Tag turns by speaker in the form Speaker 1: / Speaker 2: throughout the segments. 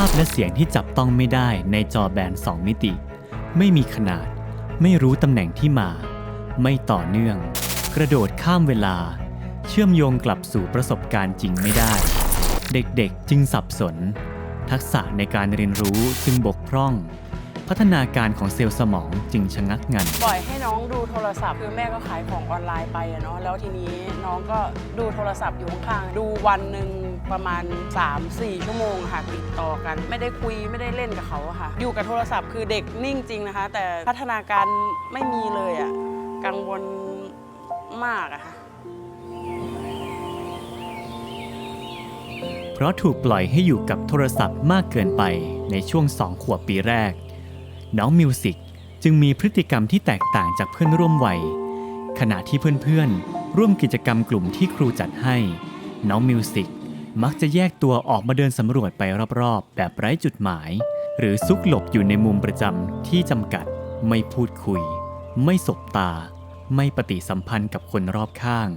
Speaker 1: าพและเสียงที่จับต้องไม่ได้ในจอแบน 2 มิติ ไม่มีขนาด ไม่รู้ตำแหน่งที่มา ไม่ต่อเนื่อง กระโดดข้ามเวลา เชื่อมโยงกลับสู่ประสบการณ์จริงไม่ได้ เด็กๆจึงสับสน ทักษะในการเรียนรู้จึงบกพร่อง พัฒนาการของเซลล์สมองจึงชะงักงัน
Speaker 2: ปล่อยให้น้องดูโทรศัพท์คือแม่ก็ขายของออนไลน์ไปอะเนาะแล้วทีนี้น้องก็ดูโทรศัพท์อยู่ข้างๆดูวันหนึ่งประมาณ 3-4 ชั่วโมงค่ะติดต่อกัน ไม่ได้คุยไม่ได้เล่นกับเขาอะค่ะ อยู่กับโทรศัพท์คือเด็กนิ่งจริงนะคะ แต่พัฒนาการไม่มีเลยอะกังวลมากอะค่ะ
Speaker 1: เพราะถูกปล่อยให้อยู่กับโทรศัพท์มากเกินไปในช่วง2ขวบปีแรก น้องมิวสิกจึงมีพฤติกรรมที่แตกต่างจากเพื่อนร่วมวัย ขณะที่เพื่อนๆ ร่วมกิจกรรมกลุ่มที่ครูจัดให้ น้องมิวสิกมักจะแยกตัวออกมาเดินสำรวจไปรอบๆ แบบไร้จุดหมาย หรือซุกหลบอยู่ในมุมประจำที่จำกัด ไม่พูดคุย ไม่สบตา ไม่ปฏิสัมพันธ์กับคนรอบข้าง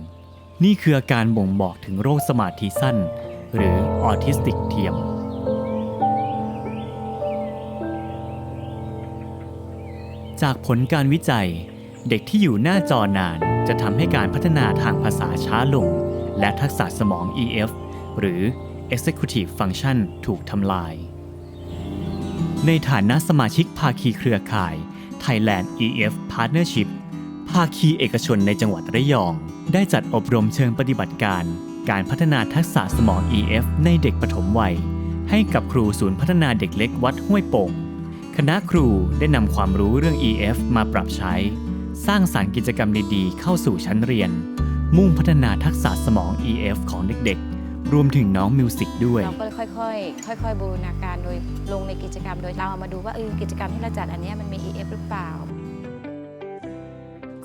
Speaker 1: นี่คืออาการบ่งบอกถึงโรคสมาธิสั้น หรือออทิสติกเทียม จากผลการวิจัย เด็กที่อยู่หน้าจอนานจะทำให้การพัฒนาทางภาษาช้าลง และทักษะสมอง EF หรือ Executive Function ถูกทำลาย ในฐานะสมาชิกภาคีเครือข่าย Thailand EF Partnership ภาคีเอกชนในจังหวัดระยอง ได้จัดอบรมเชิงปฏิบัติการ การพัฒนาทักษะสมอง EF ในเด็กปฐมวัย ให้กับครูศูนย์พัฒนาเด็กเล็กวัดห้วยโป่ง คณะครูได้นำความรู้เรื่อง EF มาปรับใช้ สร้างสารรค์กิจกรรมดีๆ เข้าสู่ชั้นเรียน มุ่งพัฒนาทักษะสมอง EF ของเด็กๆ รวมถึงน้องมิวสิกด้วย
Speaker 3: เราก็ค่อยๆ ค่อย ๆ บูรณาการโดยลงในกิจกรรม โดยเราเอามาดูว่าเออกิจกรรมที่เราจัดอันเนี้ยมันมี EF หรือเปล่า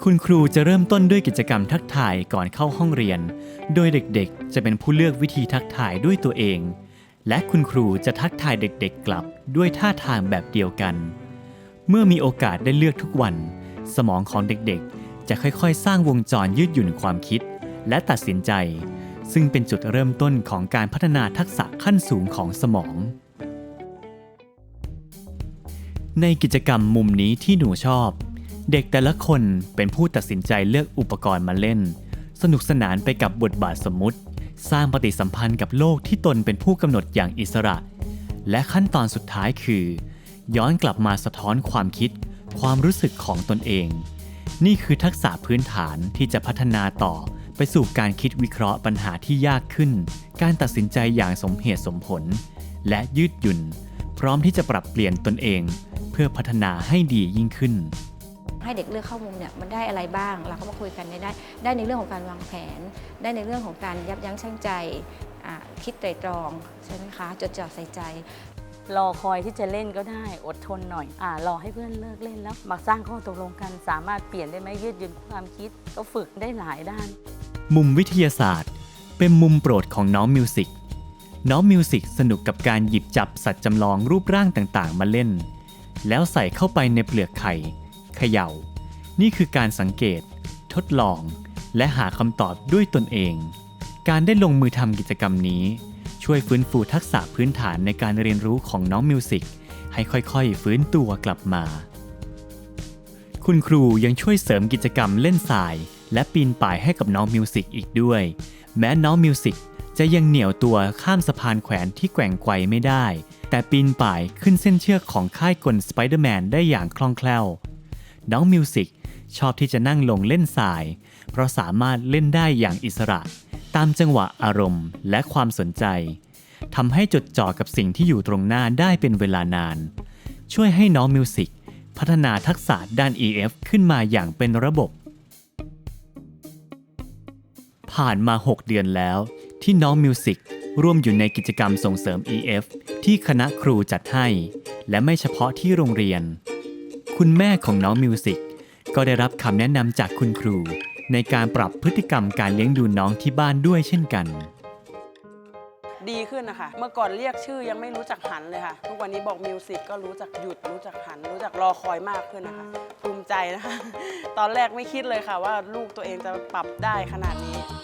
Speaker 1: คุณครูจะเริ่มต้นด้วยกิจกรรมทักทายก่อนเข้าห้องเรียน โดยเด็กๆ จะเป็นผู้เลือกวิธีทักทายด้วยตัวเอง และคุณครูจะทักทายเด็กๆกลับด้วยท่าทางแบบเดียวกัน เมื่อมีโอกาสได้เลือกทุกวัน สมองของเด็กๆ จะค่อยๆ สร้างวงจรยืดหยุ่นความคิด และตัดสินใจ ซึ่งเป็นจุดเริ่มต้นของการพัฒนาทักษะขั้นสูงของสมอง ในกิจกรรมมุมนี้ที่หนูชอบ เด็กแต่ละคนเป็นผู้ตัดสินใจเลือกอุปกรณ์มาเล่น สนุกสนานไปกับบทบาทสมมุติ สร้างปฏิสัมพันธ์กับโลกที่ตนเป็นผู้กำหนดอย่างอิสระ และขั้นตอนสุดท้ายคือ ย้อนกลับมาสะท้อนความคิด ความรู้สึกของตนเอง นี่คือทักษะพื้นฐานที่จะพัฒนาต่อไปสู่การคิดวิเคราะห์ปัญหาที่ยากขึ้น การตัดสินใจอย่างสมเหตุสมผล และยืดหยุ่น พร้อมที่จะปรับเปลี่ยนตนเอง เพื่อพัฒนาให้ดียิ่งขึ้น
Speaker 3: ให้เด็กเลือกเข้ามุมเนี่ยมันได้อะไรบ้าง เราก็มาคุยกันในได้ ได้ในเรื่องของการวางแผน ได้ในเรื่องของการยับยั้งชั่งใจอ่าคิดไตรตรองใช่ไหมคะจดจ่อใส่ใจ
Speaker 4: รอคอยที่จะเล่นก็ได้อดทนหน่อยอ่ารอให้เพื่อนเลิกเล่นแล้วมาสร้างข้อตกลงกัน สามารถเปลี่ยนได้ไหมยืดหยุ่นความคิดก็ฝึกได้หลายด้าน
Speaker 1: มุมวิทยาศาสตร์ เป็นมุมโปรดของน้องมิวสิกน้องมิวสิกสนุกกับการหยิบจับสัตว์จำลองรูปร่างต่างๆ มาเล่น แล้วใส่เข้าไปในเปลือกไข่เขย่า นี่คือการสังเกต ทดลอง และหาคำตอบด้วยตนเอง การได้ลงมือทำกิจกรรมนี้ ช่วยฟื้นฟูทักษะพื้นฐานในการเรียนรู้ของน้องมิวสิกให้ค่อยๆ ฟื้นตัวกลับมา คุณครูยังช่วยเสริมกิจกรรมเล่นทราย และปีนป่ายให้กับน้องมิวสิกอีกด้วย แม้น้องมิวสิกจะยังเหนี่ยวตัวข้ามสะพานแขวนที่แกว่งไกวไม่ได้ แต่ปีนป่ายขึ้นเส้นเชือกของค่ายกลสไปเดอร์แมนได้อย่างคล่องแคล่ว น้องมิวสิกชอบที่จะนั่งลงเล่นทราย เพราะสามารถเล่นได้อย่างอิสระ ตามจังหวะอารมณ์และความสนใจทำให้จดจ่อกับสิ่งที่อยู่ตรงหน้าได้เป็นเวลานาน ช่วยให้น้องมิวสิกพัฒนาทักษะด้าน EF ขึ้นมาอย่างเป็นระบบ ผ่านมา 6 เดือนแล้ว ที่น้องมิวสิกร่วมอยู่ในกิจกรรมส่งเสริม EF ที่คณะครูจัดให้ และไม่เฉพาะที่โรงเรียน คุณแม่ของน้องมิวสิกก็ได้รับคำแนะนำจากคุณครู ในการปรับพฤติกรรมการเลี้ยงดูน้องที่บ้านด้วยเช่นกัน
Speaker 2: ดีขึ้นนะคะ เมื่อก่อนเรียกชื่อยังไม่รู้จักหันเลยค่ะ ทุกวันนี้บอกมิวสิกก็รู้จักหยุด รู้จักหัน รู้จักรอคอยมากขึ้นนะคะ ภูมิใจนะคะ ตอนแรกไม่คิดเลยค่ะว่าลูกตัวเองจะปรับได้ขนาดนี้